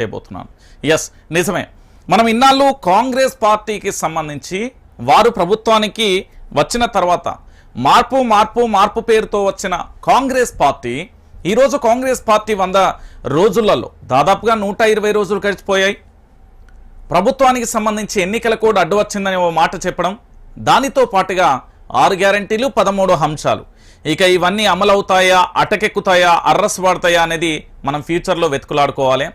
చేయబోతున్నాను. ఎస్ నిజమే. మనం ఇన్నాళ్ళు కాంగ్రెస్ పార్టీకి సంబంధించి వారు ప్రభుత్వానికి వచ్చిన తర్వాత మార్పు మార్పు మార్పు పేరుతో వచ్చిన కాంగ్రెస్ పార్టీ ఈరోజు కాంగ్రెస్ పార్టీ వంద రోజులలో దాదాపుగా నూట ఇరవై రోజులు గడిచిపోయాయి. ప్రభుత్వానికి సంబంధించి ఎన్నికల కోడ్ అడ్డు వచ్చిందని ఓ మాట చెప్పడం దానితో పాటుగా ఆరు గ్యారంటీలు పదమూడు అంశాలు ఇక ఇవన్నీ అమలవుతాయా అటకెక్కుతాయా అర్రస్ పడతాయా అనేది మనం ఫ్యూచర్లో వెతుకులాడుకోవాలి.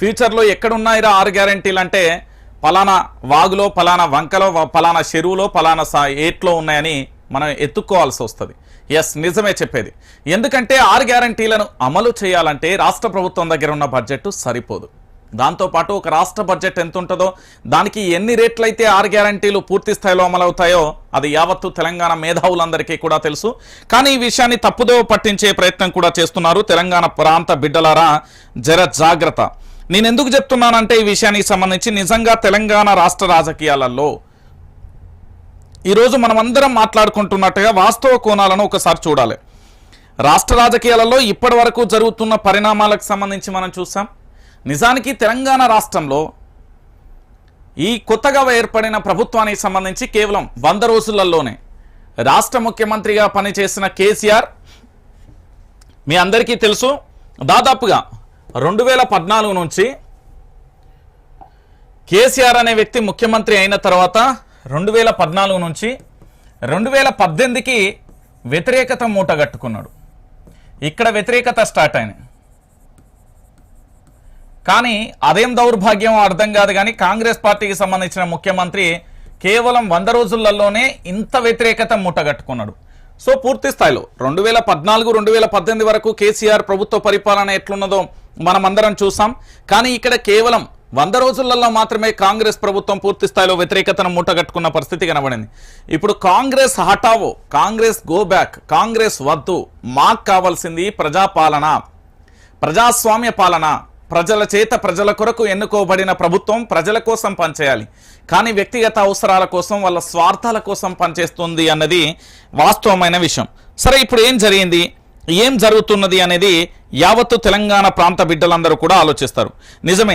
ఫ్యూచర్లో ఎక్కడున్నాయిరా ఆరు గ్యారంటీలు అంటే పలానా వాగులో పలానా వంకలో పలానా చెరువులో పలానా సా ఏట్లో ఉన్నాయని మనం ఎత్తుక్కోవాల్సి వస్తుంది. ఎస్ నిజమే చెప్పేది. ఎందుకంటే ఆరు గ్యారంటీలను అమలు చేయాలంటే రాష్ట్ర ప్రభుత్వం దగ్గర ఉన్న బడ్జెట్ సరిపోదు. దాంతోపాటు ఒక రాష్ట్ర బడ్జెట్ ఎంత ఉంటుందో దానికి ఎన్ని రేట్లయితే ఆరు గ్యారంటీలు పూర్తి స్థాయిలో అమలవుతాయో అది యావత్తు తెలంగాణ మేధావులందరికీ కూడా తెలుసు. కానీ ఈ విషయాన్ని తప్పుదో పట్టించే ప్రయత్నం కూడా చేస్తున్నారు తెలంగాణ ప్రాంత బిడ్డలారా జర జాగ్రత్త. నేను ఎందుకు చెప్తున్నానంటే ఈ విషయానికి సంబంధించి నిజంగా తెలంగాణ రాష్ట్ర రాజకీయాలలో ఈరోజు మనమందరం మాట్లాడుకుంటున్నట్టుగా వాస్తవ కోణాలను ఒకసారి చూడాలి. రాష్ట్ర రాజకీయాలలో ఇప్పటి వరకు జరుగుతున్న పరిణామాలకు సంబంధించి మనం చూసాం. నిజానికి తెలంగాణ రాష్ట్రంలో ఈ కొత్తగా ఏర్పడిన ప్రభుత్వానికి సంబంధించి కేవలం వంద రోజులలోనే రాష్ట్ర ముఖ్యమంత్రిగా పనిచేసిన కేసీఆర్ మీ అందరికీ తెలుసు. దాదాపుగా రెండు వేల పద్నాలుగు నుంచి కేసీఆర్ అనే వ్యక్తి ముఖ్యమంత్రి అయిన తర్వాత రెండు వేల పద్నాలుగు నుంచి రెండు వేల పద్దెనిమిదికి వ్యతిరేకత మూటగట్టుకున్నాడు ఇక్కడ వ్యతిరేకత స్టార్ట్ అయినాయి. కానీ అదేం దౌర్భాగ్యం అర్థం కాదు కానీ కాంగ్రెస్ పార్టీకి సంబంధించిన ముఖ్యమంత్రి కేవలం వంద రోజులలోనే ఇంత వ్యతిరేకత మూటగట్టుకున్నాడు సో పూర్తి స్థాయిలో రెండు వేల పద్నాలుగు రెండు వేల పద్దెనిమిది వరకు కేసీఆర్ ప్రభుత్వ పరిపాలన ఎట్లున్నదో మనం అందరం చూసాం. కానీ ఇక్కడ కేవలం వంద రోజులలో మాత్రమే కాంగ్రెస్ ప్రభుత్వం పూర్తి స్థాయిలో వ్యతిరేకతను మూటగట్టుకున్న పరిస్థితి కనబడింది. ఇప్పుడు కాంగ్రెస్ హఠావో కాంగ్రెస్ గో బ్యాక్ కాంగ్రెస్ వద్దు మాకు కావాల్సింది ప్రజాపాలన ప్రజాస్వామ్య పాలన. ప్రజల చేత ప్రజల కొరకు ఎన్నుకోబడిన ప్రభుత్వం ప్రజల కోసం పనిచేయాలి. కానీ వ్యక్తిగత అవసరాల కోసం వాళ్ళ స్వార్థాల కోసం పనిచేస్తుంది అన్నది వాస్తవమైన విషయం. సరే ఇప్పుడు ఏం జరిగింది? ఏం జరుగుతున్నది అనేది యావత్తు తెలంగాణ ప్రాంత బిడ్డలందరూ కూడా ఆలోచిస్తారు. నిజమే.